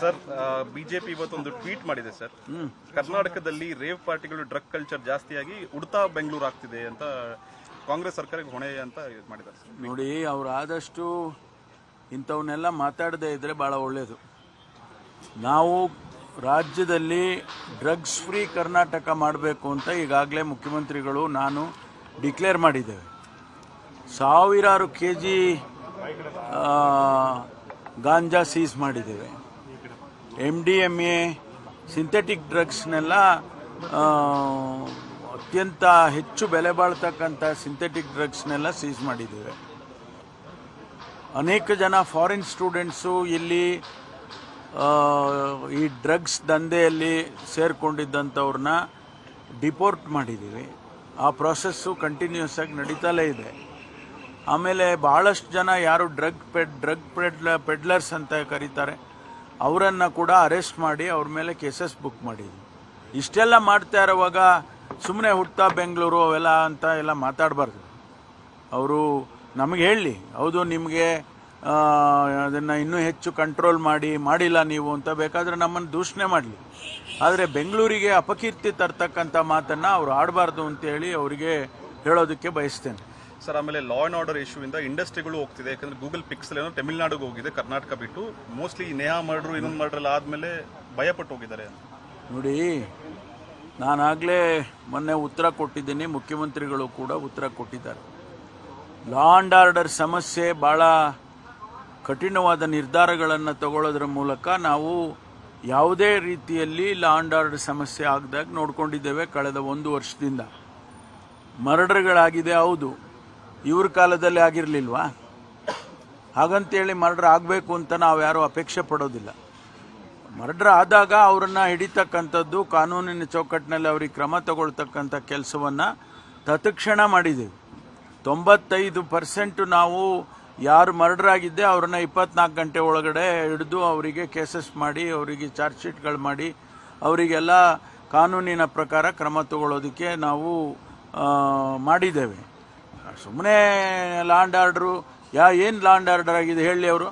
Sir BJP ಇವತ್ತೊಂದು tweet ಮಾಡಿದೆ sir. ಕರ್ನಾಟಕದಲ್ಲಿ ರೇವ್ ಪಾರ್ಟಿಗಳು ಡ್ರಗ್ ಕಲ್ಚರ್ ಜಾಸ್ತಿಯಾಗಿ ಉಡ್ತಾ ಬೆಂಗಳೂರು ಆಗ್ತಿದೆ ಅಂತ ಕಾಂಗ್ರೆಸ್ ಸರ್ಕಾರಕ್ಕೆ ಹೊಣೆ ಅಂತ ಮಾಡಿದ್ದಾರೆ ಸರ್. ನೋಡಿ ಅವ್ರು ಆದಷ್ಟು ಇಂಥವನ್ನೆಲ್ಲ ಮಾತಾಡದೇ ಇದ್ರೆ ಭಾಳ ಒಳ್ಳೆಯದು ನಾವು ರಾಜ್ಯದಲ್ಲಿ ಡ್ರಗ್ಸ್ ಫ್ರೀ ಕರ್ನಾಟಕ ಮಾಡಬೇಕು ಅಂತ ಈಗಾಗಲೇ ಮುಖ್ಯಮಂತ್ರಿಗಳು ನಾನು ಡಿಕ್ಲೇರ್ ಮಾಡಿದ್ದೇವೆ. ಸಾವಿರಾರು ಕೆ ಜಿ ಗಾಂಜಾ ಸೀಸ್ ಮಾಡಿದ್ದೇವೆ. M D M A synthetic ಡ್ರಗ್ಸ್ನೆಲ್ಲ ಅತ್ಯಂತ ಹೆಚ್ಚು ಬೆಲೆ ಬಾಳ್ತಕ್ಕಂಥ ಸಿಂಥೆಟಿಕ್ ಡ್ರಗ್ಸ್ನೆಲ್ಲ ಸೀಸ್ ಮಾಡಿದ್ದೇವೆ. ಅನೇಕ ಜನ ಫಾರಿನ್ ಸ್ಟೂಡೆಂಟ್ಸು ಇಲ್ಲಿ ಈ ಡ್ರಗ್ಸ್ ದಂಧೆಯಲ್ಲಿ ಸೇರಿಕೊಂಡಿದ್ದಂಥವ್ರನ್ನ ಡಿಪೋರ್ಟ್ ಮಾಡಿದ್ದೀವಿ. ಆ ಪ್ರಾಸೆಸ್ಸು ಕಂಟಿನ್ಯೂಸ್ ಆಗಿ ನಡೀತಲೇ ಇದೆ. ಆಮೇಲೆ ಭಾಳಷ್ಟು ಜನ ಯಾರು ಡ್ರಗ್ ಪೆಡ್ ಡ್ರಗ್ ಪೆಡ್ಲ ಪೆಡ್ಲರ್ಸ್ ಅಂತ ಕರೀತಾರೆ. ಅವರನ್ನು ಕೂಡ ಅರೆಸ್ಟ್ ಮಾಡಿ ಅವ್ರ ಮೇಲೆ ಕೇಸಸ್ ಬುಕ್ ಮಾಡಿದ್ವಿ ಇಷ್ಟೆಲ್ಲ ಮಾಡ್ತಾ ಇರುವಾಗ ಸುಮ್ಮನೆ ಹುಡ್ತಾ ಬೆಂಗಳೂರು ಅವೆಲ್ಲ ಅಂತ ಎಲ್ಲ ಮಾತಾಡಬಾರ್ದು. ಅವರು ನಮಗೆ ಹೇಳಿ, ಹೌದು ನಿಮಗೆ ಅದನ್ನು ಇನ್ನೂ ಹೆಚ್ಚು ಕಂಟ್ರೋಲ್ ಮಾಡಿ, ಮಾಡಿಲ್ಲ ನೀವು ಅಂತ ಬೇಕಾದರೆ ನಮ್ಮನ್ನು ದೂಷಣೆ ಮಾಡಲಿ. ಆದರೆ ಬೆಂಗಳೂರಿಗೆ ಅಪಕೀರ್ತಿ ತರ್ತಕ್ಕಂಥ ಮಾತನ್ನು ಅವರು ಆಡಬಾರ್ದು ಅಂತೇಳಿ ಅವರಿಗೆ ಹೇಳೋದಕ್ಕೆ ಬಯಸ್ತೇನೆ. ಸರ್ ಆಮೇಲೆ ಲಾ ಅಂಡ್ ಆರ್ಡರ್ ಇಶ್ಯೂ ಇಂದ ಇಂಡಸ್ಟ್ರಿಗಳು ಹೋಗ್ತಿದೆ. ಯಾಕಂದ್ರೆ ಗೂಗಲ್ ಪಿಕ್ಸಲ್ ಏನೋ ತಮಿಳ್ನಾಡಿಗೆ ಹೋಗಿದೆ ಕರ್ನಾಟಕ ಬಿಟ್ಟು. ಮೋಸ್ಟ್ಲಿ ನೇಹಾ ಮರ್ಡ್ರು ಇನ್ನೊಂದು ಮರ್ಡರ್ ಆದಮೇಲೆ ಆದ್ಮೇಲೆ ಭಯಪಟ್ಟು ಹೋಗಿದ್ದಾರೆ. ನೋಡಿ ನಾನಾಗಲೇ ಮೊನ್ನೆ ಉತ್ತರ ಕೊಟ್ಟಿದ್ದೀನಿ. ಮುಖ್ಯಮಂತ್ರಿಗಳು ಕೂಡ ಉತ್ತರ ಕೊಟ್ಟಿದ್ದಾರೆ. ಲಾ ಆ್ಯಂಡ್ ಆರ್ಡರ್ ಸಮಸ್ಯೆ ಭಾಳ ಕಠಿಣವಾದ ನಿರ್ಧಾರಗಳನ್ನು ತಗೊಳ್ಳೋದ್ರ ಮೂಲಕ ನಾವು ಯಾವುದೇ ರೀತಿಯಲ್ಲಿ ಲಾ ಆ್ಯಂಡ್ ಆರ್ಡರ್ ಸಮಸ್ಯೆ ಆಗದಾಗ ನೋಡ್ಕೊಂಡಿದ್ದೇವೆ ಕಳೆದ ಒಂದು ವರ್ಷದಿಂದ. ಮರ್ಡರ್ಗಳಾಗಿದೆ ಹೌದು. ಇವ್ರ ಕಾಲದಲ್ಲಿ ಆಗಿರಲಿಲ್ವಾ? ಹಾಗಂತೇಳಿ ಮರ್ಡ್ರ್ ಆಗಬೇಕು ಅಂತ ನಾವು ಯಾರೂ ಅಪೇಕ್ಷೆ ಪಡೋದಿಲ್ಲ. ಮರ್ಡ್ರ್ ಆದಾಗ ಅವರನ್ನು ಹಿಡಿತಕ್ಕಂಥದ್ದು, ಕಾನೂನಿನ ಚೌಕಟ್ಟಿನಲ್ಲಿ ಅವ್ರಿಗೆ ಕ್ರಮ ತಗೊಳ್ತಕ್ಕಂಥ ಕೆಲಸವನ್ನು ತತ್ಕ್ಷಣ ಮಾಡಿದ್ದೀವಿ ತೊಂಬತ್ತೈದು ಪರ್ಸೆಂಟು ನಾವು ಯಾರು ಮರ್ಡರ್ ಆಗಿದ್ದೆ ಅವ್ರನ್ನ ಇಪ್ಪತ್ನಾಲ್ಕು ಗಂಟೆ ಒಳಗಡೆ ಹಿಡಿದು ಅವರಿಗೆ ಕೇಸಸ್ ಮಾಡಿ, ಅವರಿಗೆ ಚಾರ್ಜ್ ಶೀಟ್ಗಳು ಮಾಡಿ, ಅವರಿಗೆಲ್ಲ ಕಾನೂನಿನ ಪ್ರಕಾರ ಕ್ರಮ ತಗೊಳ್ಳೋದಕ್ಕೆ ನಾವು ಮಾಡಿದ್ದೇವೆ. ಸುಮ್ಮನೆ ಲ್ಯಾಂಡ್ ಆರ್ಡ್ರು, ಯಾ ಏನು ಲ್ಯಾಂಡ್ ಆರ್ಡರ್ ಆಗಿದೆ ಹೇಳಿ ಅವರು?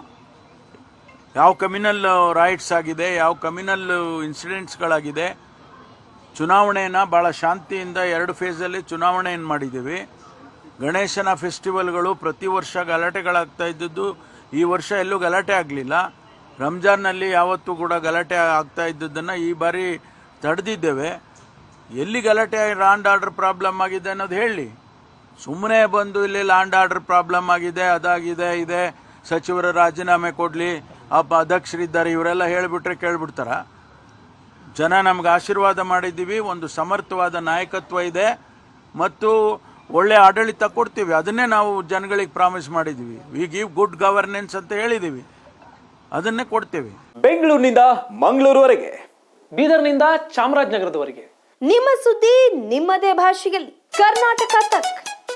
ಯಾವ ಕಮ್ಯುನಲ್ ರೈಟ್ಸ್ ಆಗಿದೆ, ಯಾವ ಕಮ್ಯುನಲ್ ಇನ್ಸಿಡೆಂಟ್ಸ್ಗಳಾಗಿದೆ ಚುನಾವಣೆಯನ್ನು ಭಾಳ ಶಾಂತಿಯಿಂದ ಎರಡು ಫೇಸಲ್ಲಿ ಚುನಾವಣೆಯನ್ನು ಮಾಡಿದ್ದೀವಿ? ಗಣೇಶನ ಫೆಸ್ಟಿವಲ್ಗಳು ಪ್ರತಿ ವರ್ಷ ಗಲಾಟೆಗಳಾಗ್ತಾ ಇದ್ದದ್ದು, ಈ ವರ್ಷ ಎಲ್ಲೂ ಗಲಾಟೆ ಆಗಲಿಲ್ಲ. ರಂಜಾನ್ನಲ್ಲಿ ಯಾವತ್ತೂ ಕೂಡ ಗಲಾಟೆ ಆಗ್ತಾ ಇದ್ದದ್ದನ್ನು ಈ ಬಾರಿ ತಡೆದಿದ್ದೇವೆ. ಎಲ್ಲಿ ಗಲಾಟೆ ರಾಂಡ್ ಆರ್ಡರ್ ಪ್ರಾಬ್ಲಮ್ ಆಗಿದೆ ಅನ್ನೋದು ಹೇಳಿ. ಸುಮ್ಮನೆ ಬಂದು ಇಲ್ಲಿ ಲ್ಯಾಂಡ್ ಆರ್ಡರ್ ಪ್ರಾಬ್ಲಮ್ ಆಗಿದೆ ಅದಾಗಿದೆ ಇದೆ. ಸಚಿವರ ರಾಜೀನಾಮೆ ಕೊಡಲಿ. ಅಪ್ಪ ಅಧ್ಯಕ್ಷರಿದ್ದಾರೆ ಇವರೆಲ್ಲ ಹೇಳಿಬಿಟ್ರೆ ಕೇಳ್ಬಿಡ್ತಾರ. ಜನ ನಮ್ಗೆ ಆಶೀರ್ವಾದ ಮಾಡಿದ್ದೀವಿ ಒಂದು ಸಮರ್ಥವಾದ ನಾಯಕತ್ವ ಇದೆ. ಮತ್ತು ಒಳ್ಳೆ ಆಡಳಿತ ಕೊಡ್ತೀವಿ. ಅದನ್ನೇ ನಾವು ಜನಗಳಿಗೆ ಪ್ರಾಮಿಸ್ ಮಾಡಿದ್ದೀವಿ. ವಿ ಗಿವ್ ಗುಡ್ ಗವರ್ನೆನ್ಸ್ ಅಂತ ಹೇಳಿದ್ದೀವಿ. ಅದನ್ನೇ ಕೊಡ್ತೀವಿ. ಬೆಂಗಳೂರಿನಿಂದ ಮಂಗಳೂರುವರೆಗೆ. ಬೀದರ್ನಿಂದ ಚಾಮರಾಜನಗರದವರೆಗೆ. ನಿಮ್ಮ ಸುದ್ದಿ ನಿಮ್ಮದೇ ಭಾಷೆಯಲ್ಲಿ. ಕರ್ನಾಟಕ ತಕ್.